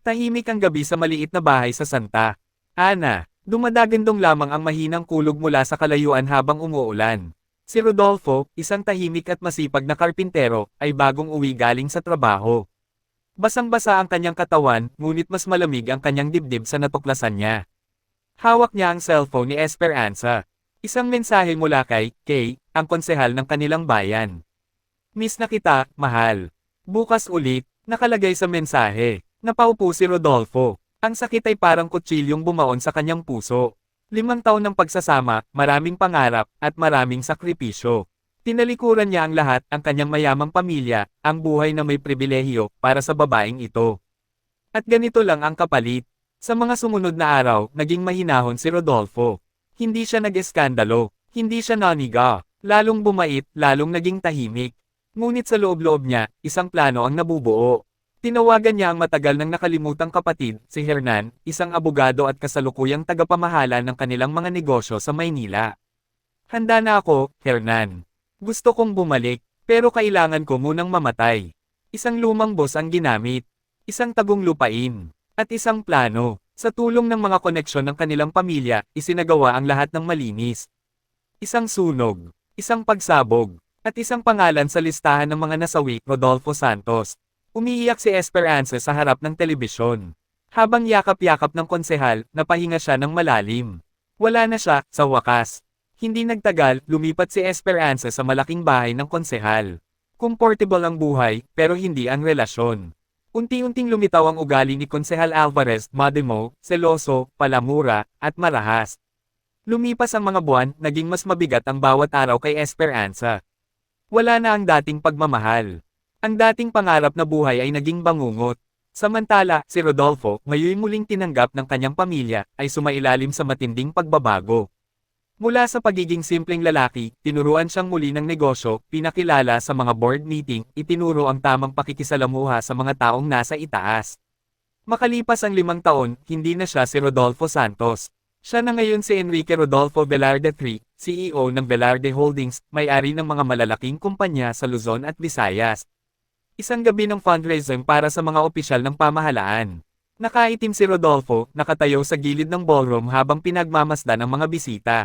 Tahimik ang gabi sa maliit na bahay sa Santa. Ana, dumadagandong lamang ang mahinang kulog mula sa kalayuan habang umuulan. Si Rodolfo, isang tahimik at masipag na karpintero, ay bagong uwi galing sa trabaho. Basang-basa ang kanyang katawan, ngunit mas malamig ang kanyang dibdib sa natuklasan niya. Hawak niya ang cellphone ni Esperanza. Isang mensahe mula kay Kay, ang konsehal ng kanilang bayan. Miss na kita, mahal. Bukas ulit, nakalagay sa mensahe. Napaupo si Rodolfo. Ang sakit ay parang kutsilyong bumaon sa kanyang puso. Limang taon ng pagsasama, maraming pangarap, at maraming sakripisyo. Tinalikuran niya ang lahat, ang kanyang mayamang pamilya, ang buhay na may pribilehiyo, para sa babaeng ito. At ganito lang ang kapalit. Sa mga sumunod na araw, naging mahinahon si Rodolfo. Hindi siya nag-eskandalo, hindi siya naniga, lalong bumait, lalong naging tahimik. Ngunit sa loob-loob niya, isang plano ang nabubuo. Tinawagan niya ang matagal nang nakalimutang kapatid, si Hernan, isang abogado at kasalukuyang tagapamahala ng kanilang mga negosyo sa Maynila. Handa na ako, Hernan. Gusto kong bumalik, pero kailangan ko munang mamatay. Isang lumang boss ang ginamit. Isang tagong lupain. At isang plano. Sa tulong ng mga koneksyon ng kanilang pamilya, isinagawa ang lahat ng malinis. Isang sunog. Isang pagsabog. At isang pangalan sa listahan ng mga nasawi, Rodolfo Santos. Umiiyak si Esperanza sa harap ng telebisyon. Habang yakap-yakap ng konsehal, napahinga siya ng malalim. Wala na siya, sa wakas. Hindi nagtagal, lumipat si Esperanza sa malaking bahay ng konsehal. Comfortable ang buhay, pero hindi ang relasyon. Unti-unting lumitaw ang ugali ni Konsehal Alvarez, Mademo, seloso, palamura, at marahas. Lumipas ang mga buwan, naging mas mabigat ang bawat araw kay Esperanza. Wala na ang dating pagmamahal. Ang dating pangarap na buhay ay naging bangungot. Samantala, si Rodolfo, ngayon muling tinanggap ng kanyang pamilya, ay sumailalim sa matinding pagbabago. Mula sa pagiging simpleng lalaki, tinuruan siyang muli ng negosyo, pinakilala sa mga board meeting, itinuro ang tamang pakikisalamuha sa mga taong nasa itaas. Makalipas ang limang taon, hindi na siya si Rodolfo Santos. Siya na ngayon si Enrique Rodolfo Velarde III, CEO ng Velarde Holdings, may-ari ng mga malalaking kumpanya sa Luzon at Visayas. Isang gabi ng fundraising para sa mga opisyal ng pamahalaan. Nakaitim si Rodolfo, nakatayo sa gilid ng ballroom habang pinagmamasdan ng mga bisita.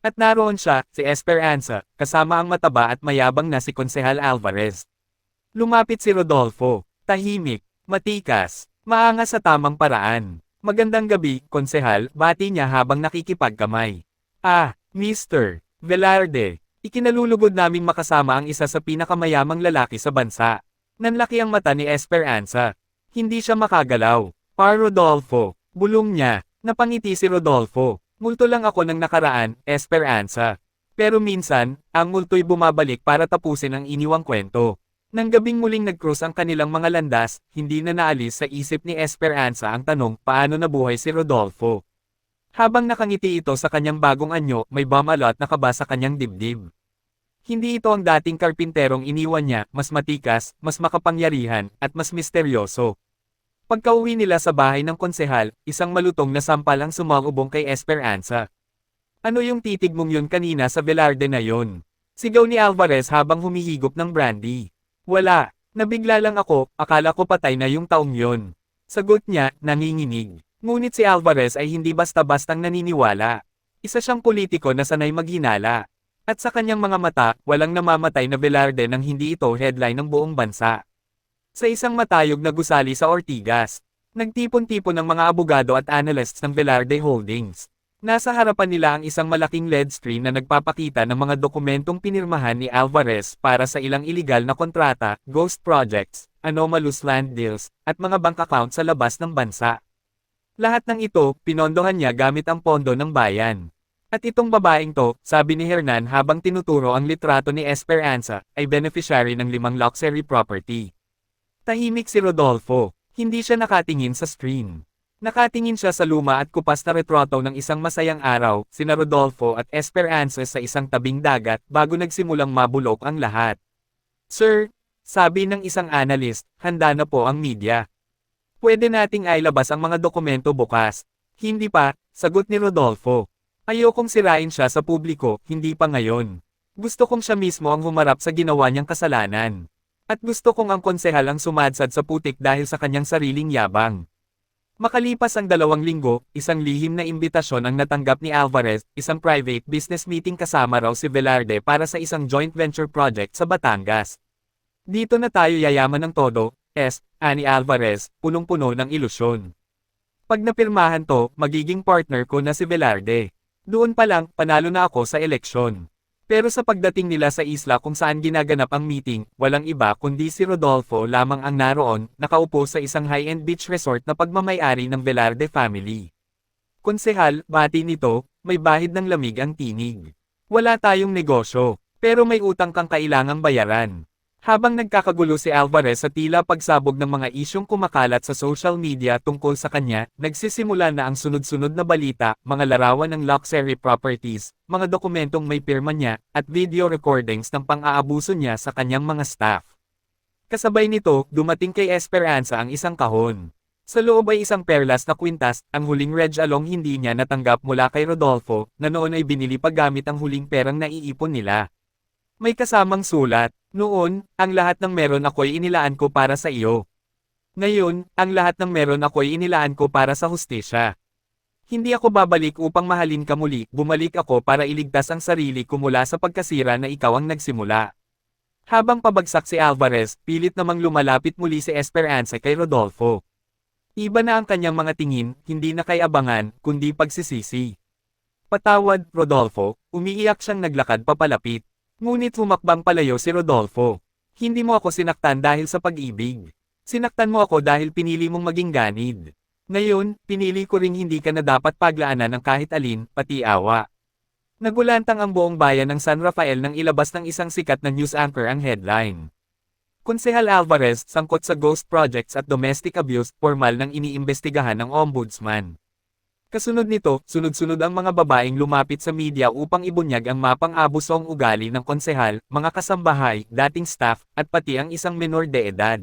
At naroon siya, si Esperanza, kasama ang mataba at mayabang na si Konsehal Alvarez. Lumapit si Rodolfo, tahimik, matikas, maangas sa tamang paraan. Magandang gabi, Konsehal, bati niya habang nakikipagkamay. Ah, Mr. Velarde, ikinalulugod naming makasama ang isa sa pinakamayamang lalaki sa bansa. Nanlaki ang mata ni Esperanza. Hindi siya makagalaw. Par Rodolfo, bulong niya, napangiti si Rodolfo. Multo lang ako ng nakaraan, Esperanza. Pero minsan, ang multo'y bumabalik para tapusin ang iniwang kwento. Nang gabing muling nag-cross ang kanilang mga landas, hindi na naalis sa isip ni Esperanza ang tanong paano nabuhay si Rodolfo. Habang nakangiti ito sa kanyang bagong anyo, may bumalot na kaba sa kanyang dibdib. Hindi ito ang dating karpinterong iniwan niya, mas matikas, mas makapangyarihan, at mas misteryoso. Pagkauwi nila sa bahay ng konsehal, isang malutong na sampal ang sumalubong kay Esperanza. Ano yung titig mong yun kanina sa Velarde na yon? Sigaw ni Alvarez habang humihigop ng brandy. Wala, nabigla lang ako, akala ko patay na yung taong yon. Sagot niya, nanginginig. Ngunit si Alvarez ay hindi basta-bastang naniniwala. Isa siyang politiko na sanay maghinala. At sa kanyang mga mata, walang namamatay na Velarde nang hindi ito headline ng buong bansa. Sa isang matayog na gusali sa Ortigas, nagtipon-tipon ng mga abogado at analysts ng Velarde Holdings. Nasa harapan nila ang isang malaking LED screen na nagpapakita ng mga dokumentong pinirmahan ni Alvarez para sa ilang iligal na kontrata, ghost projects, anomalous land deals, at mga bank account sa labas ng bansa. Lahat ng ito, pinondohan niya gamit ang pondo ng bayan. At itong babaeng to, sabi ni Hernan habang tinuturo ang litrato ni Esperanza, ay beneficiary ng limang luxury property. Tahimik si Rodolfo, hindi siya nakatingin sa screen. Nakatingin siya sa luma at kupas na retrato ng isang masayang araw, sina Rodolfo at Esperanza sa isang tabing dagat bago nagsimulang mabulok ang lahat. Sir, sabi ng isang analyst, handa na po ang media. Pwede nating ailabas ang mga dokumento bukas. Hindi pa, sagot ni Rodolfo. Ayokong sirain siya sa publiko, hindi pa ngayon. Gusto kong siya mismo ang humarap sa ginawa niyang kasalanan. At gusto kong ang konsehal ang sumadsad sa putik dahil sa kanyang sariling yabang. Makalipas ang dalawang linggo, isang lihim na imbitasyon ang natanggap ni Alvarez, isang private business meeting kasama raw si Velarde para sa isang joint venture project sa Batangas. Dito na tayo yayaman ng todo, S, ani Alvarez, punong-puno ng ilusyon. Pag napirmahan to, magiging partner ko na si Velarde. Doon pa lang, panalo na ako sa eleksyon. Pero sa pagdating nila sa isla kung saan ginaganap ang meeting, walang iba kundi si Rodolfo lamang ang naroon, nakaupo sa isang high-end beach resort na pagmamayari ng Velarde family. Konsehal, bati nito, may bahid ng lamig ang tinig. Wala tayong negosyo, pero may utang kang kailangang bayaran. Habang nagkakagulo si Alvarez sa tila pagsabog ng mga isyong kumakalat sa social media tungkol sa kanya, nagsisimula na ang sunod-sunod na balita, mga larawan ng luxury properties, mga dokumentong may pirma niya, at video recordings ng pang-aabuso niya sa kanyang mga staff. Kasabay nito, dumating kay Esperanza ang isang kahon. Sa loob ay isang perlas na kwintas, ang huling Reg Along hindi niya natanggap mula kay Rodolfo, na noon ay binili pa gamit ang huling perang naiipon nila. May kasamang sulat, noon, ang lahat ng meron ako'y inilaan ko para sa iyo. Ngayon, ang lahat ng meron ako'y inilaan ko para sa hustisya. Hindi ako babalik upang mahalin ka muli, bumalik ako para iligtas ang sarili ko mula sa pagkasira na ikaw ang nagsimula. Habang pabagsak si Alvarez, pilit namang lumalapit muli si Esperanza kay Rodolfo. Iba na ang kanyang mga tingin, hindi na kay abangan, kundi pagsisisi. Patawad, Rodolfo, umiiyak siyang naglakad papalapit. Ngunit humakbang palayo si Rodolfo. Hindi mo ako sinaktan dahil sa pag-ibig. Sinaktan mo ako dahil pinili mong maging ganid. Ngayon, pinili ko ring hindi ka na dapat paglaanan ng kahit alin, pati awa. Nagulantang ang buong bayan ng San Rafael nang ilabas ng isang sikat na news anchor ang headline. Konsehal Alvarez, sangkot sa ghost projects at domestic abuse, formal nang iniimbestigahan ng ombudsman. Kasunod nito, sunod-sunod ang mga babaeng lumapit sa media upang ibunyag ang mapang abusong ugali ng konsehal, mga kasambahay, dating staff, at pati ang isang menor de edad.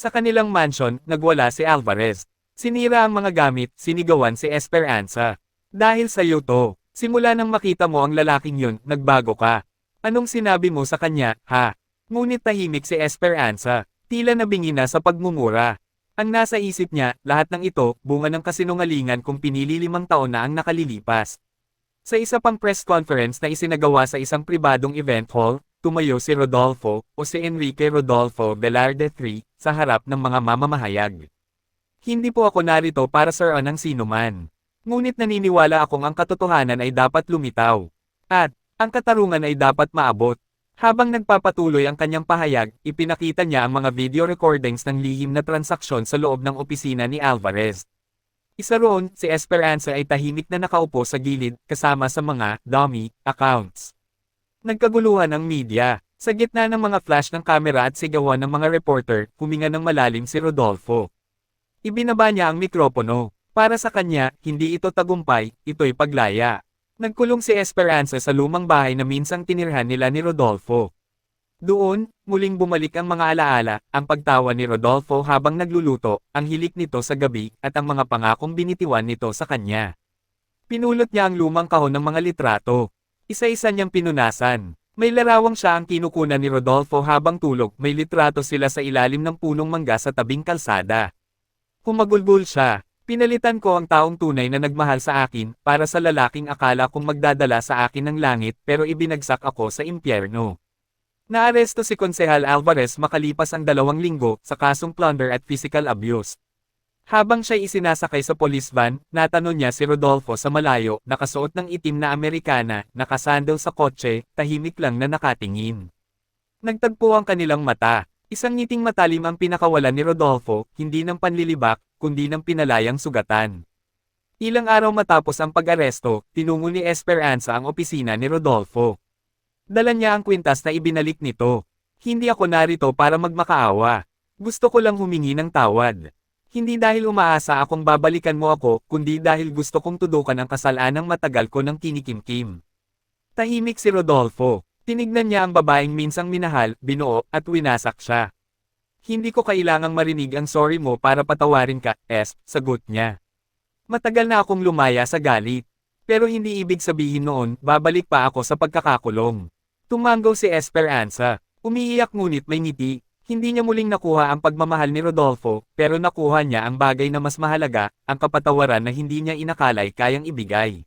Sa kanilang mansion, nagwala si Alvarez. Sinira ang mga gamit, sinigawan si Esperanza. Dahil sa iyo to, simula nang makita mo ang lalaking yun, nagbago ka. Anong sinabi mo sa kanya, ha? Ngunit tahimik si Esperanza, tila nabingi na sa pagmumura. Ang nasa isip niya, lahat ng ito, bunga ng kasinungalingan kung pinili limang taon na ang nakalilipas. Sa isa pang press conference na isinagawa sa isang pribadong event hall, tumayo si Rodolfo, o si Enrique Rodolfo Velarde III, sa harap ng mga mamamahayag. Hindi po ako narito para saran ng sinuman. Ngunit naniniwala akong ang katotohanan ay dapat lumitaw. At, ang katarungan ay dapat maabot. Habang nagpapatuloy ang kanyang pahayag, ipinakita niya ang mga video recordings ng lihim na transaksyon sa loob ng opisina ni Alvarez. Isa roon, si Esperanza ay tahimik na nakaupo sa gilid, kasama sa mga dummy accounts. Nagkaguluhan ang media. Sa gitna ng mga flash ng kamera at sigawan ng mga reporter, huminga ng malalim si Rodolfo. Ibinaba niya ang mikropono. Para sa kanya, hindi ito tagumpay, ito'y paglaya. Nagkulong si Esperanza sa lumang bahay na minsang tinirhan nila ni Rodolfo. Doon, muling bumalik ang mga alaala, ang pagtawa ni Rodolfo habang nagluluto, ang hilik nito sa gabi, at ang mga pangakong binitiwan nito sa kanya. Pinulot niya ang lumang kahon ng mga litrato. Isa-isa niyang pinunasan. May larawang siya ang kinukunan ni Rodolfo habang tulog, may litrato sila sa ilalim ng punong mangga sa tabing kalsada. Humagulgul siya, Pinalitan ko ang taong tunay na nagmahal sa akin, para sa lalaking akala kong magdadala sa akin ng langit pero ibinagsak ako sa impyerno. Naaresto si Konsehal Alvarez makalipas ang dalawang linggo sa kasong plunder at physical abuse. Habang siya isinasakay sa police van, natanong niya si Rodolfo sa malayo, nakasuot ng itim na Amerikana, nakasandal sa kotse, tahimik lang na nakatingin. Nagtagpo ang kanilang mata. Isang ngiting matalim ang pinakawalan ni Rodolfo, hindi ng panlilibak, kundi ng pinalayang sugatan. Ilang araw matapos ang pag-aresto, tinungo ni Esperanza ang opisina ni Rodolfo. Dala niya ang kwintas na ibinalik nito. Hindi ako narito para magmakaawa. Gusto ko lang humingi ng tawad. Hindi dahil umaasa akong babalikan mo ako, kundi dahil gusto kong tudukan ang kasalanang matagal ko ng kinikimkim. Tahimik si Rodolfo. Tinignan niya ang babaeng minsang minahal, binuo, at winasak siya. Hindi ko kailangang marinig ang sorry mo para patawarin ka, S, sagot niya. Matagal na akong lumaya sa galit. Pero hindi ibig sabihin noon, babalik pa ako sa pagkakakulong. Tumanggaw si Esperanza. Umiiyak ngunit may ngiti. Hindi niya muling nakuha ang pagmamahal ni Rodolfo, pero nakuha niya ang bagay na mas mahalaga, ang kapatawaran na hindi niya inakalay kayang ibigay.